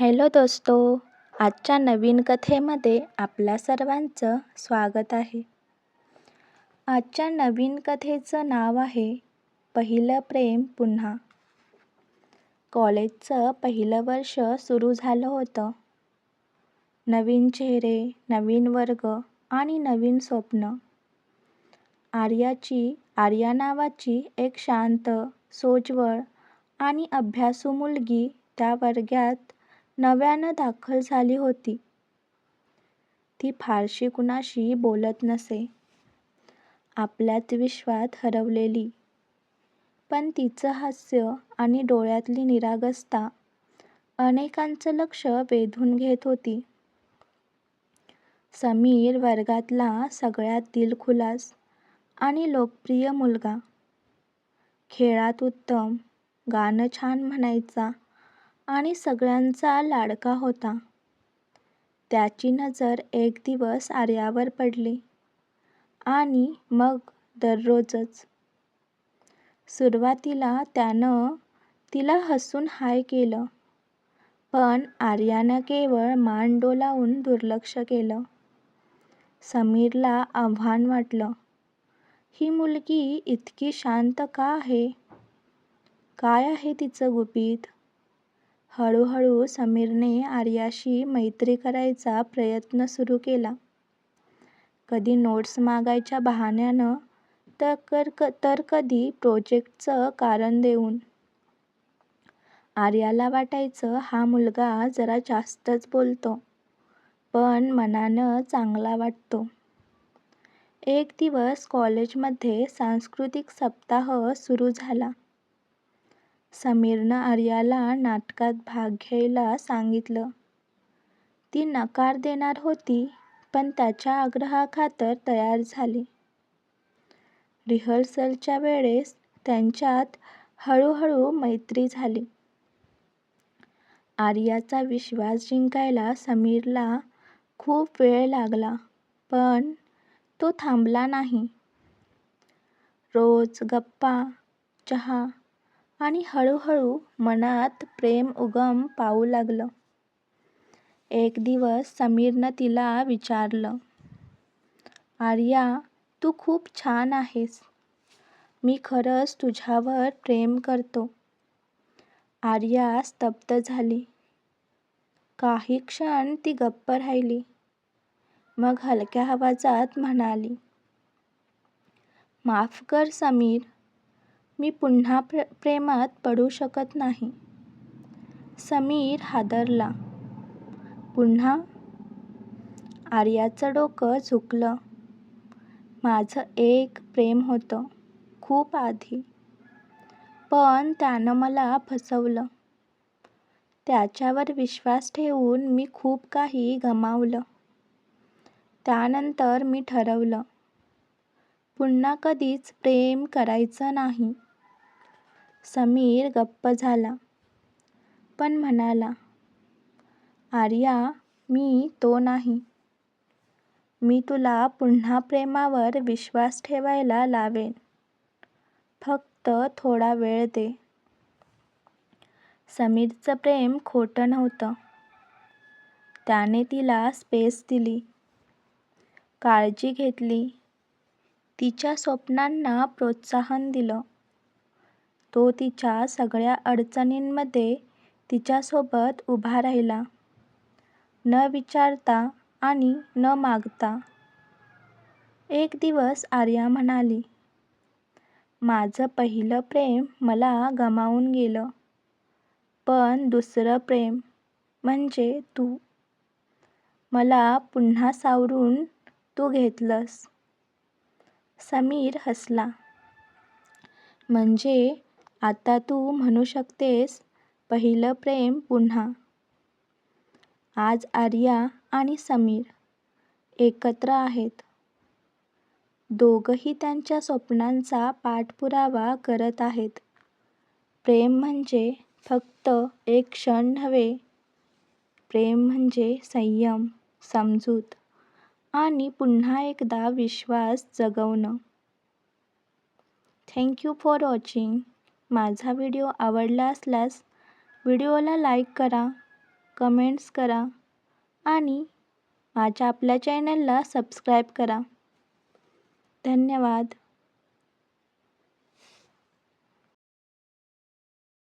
Hello दोस्तो आजच्या नवीन कथेमध्ये आपल्या सर्वांचं स्वागत आहे. आजच्या नवीन कथेचं नाव आहे पहिलं प्रेम पुन्हा. कॉलेजचं पहिलं वर्ष सुरू झालं होतं. नवीन चेहरे नवीन वर्ग आणि नवीन स्वप्न. आर्याची आर्या नावाची एक शांत सोजवळ आणि अभ्यासू मुलगी त्या वर्गात नव्यानं दाखल झाली होती. ती फारशी कुणाशी बोलत नसे. आपल्यात विश्वात हरवलेली. पण तिचं हास्य आणि डोळ्यातली निरागसता अनेकांचं लक्ष वेधून घेत होती. समीर वर्गातला सगळ्यात दिलखुलास आणि लोकप्रिय मुलगा. खेळात उत्तम, गाणं छान म्हणायचा आणि सगळ्यांचा लाडका होता. त्याची नजर एक दिवस आर्यावर पडली आणि मग दररोजच. सुरुवातीला त्यानं तिला हसून हाय केलं, पण आर्यानं केवळ मान डोलावून दुर्लक्ष केलं. समीरला आव्हान वाटलं. ही मुलगी इतकी शांत का आहे? काय आहे तिचं गुपित? हळूहळू समीरने आर्याशी मैत्री करायचा प्रयत्न सुरू केला. कधी नोट्स मागायच्या बहाण्यानं तर तर कधी प्रोजेक्टचं कारण देऊन. आर्याला वाटायचं हा मुलगा जरा जास्तच बोलतो, पण मनानं चांगला वाटतो. एक दिवस कॉलेजमध्ये सांस्कृतिक सप्ताह सुरू झाला. समीरनं आर्याला नाटकात भाग घ्यायला सांगितलं. ती नकार देणार होती पण त्याच्या आग्रहाखातर तयार झाली. रिहर्सलच्या वेळेस त्यांच्यात हळूहळू मैत्री झाली. आर्याचा विश्वास जिंकायला समीरला खूप वेळ लागला पण तो थांबला नाही. रोज गप्पा, चहा आणि हळूहळू मनात प्रेम उगम पावू लागलं. एक दिवस समीरनं तिला विचारलं, आर्या तू खूप छान आहेस. मी खरंच तुझ्यावर प्रेम करतो. आर्या स्तब्ध झाली. काही क्षण ती गप्प राहिली. मग हलक्या आवाजात म्हणाली, माफ कर समीर, मी पुन्हा प्र प्रेमात पडू शकत नाही. समीर हादरला. पुन्हा? आर्याचं डोकं झुकलं. माझं एक प्रेम होतं, खूप आधी. पण त्यानं मला फसवलं. त्याच्यावर विश्वास ठेवून मी खूप काही गमावलं. त्यानंतर मी ठरवलं, पुन्हा कधीच प्रेम करायचं नाही. समीर गप्प झाला. पण म्हणाला, आर्या मी तो नाही. मी तुला पुन्हा प्रेमावर विश्वास ठेवायला लावेन. फक्त थोडा वेळ दे. समीरचं प्रेम खोटं नव्हतं. त्याने तिला स्पेस दिली. काळजी घेतली. तिच्या स्वप्नांना प्रोत्साहन दिलं. तो तिच्या सगळ्या अडचणींमध्ये तिच्यासोबत उभा राहिला. न विचारता आणि न मागता. एक दिवस आर्या म्हणाली, माझं पहिलं प्रेम मला गमावून गेलं. पण दुसरं प्रेम, म्हणजे तू. मला पुन्हा सावरून तू घेतलंस. समीर हसला. म्हणजे आता तू म्हणू शकतेस पहिलं प्रेम पुन्हा. आज आर्या आणि समीर एकत्र आहेत. दोघंही त्यांच्या स्वप्नांचा पाठपुरावा करत आहेत. प्रेम म्हणजे फक्त एक क्षण नव्हे. प्रेम म्हणजे संयम, समजूत आणि पुन्हा एकदा विश्वास जगवणं. Thank you for watching. माझा व्हिडिओ आवडला असल्यास व्हिडिओला लाईक करा, कमेंट्स करा आणि माझ्या आपल्या चॅनलला सबस्क्राईब करा. धन्यवाद.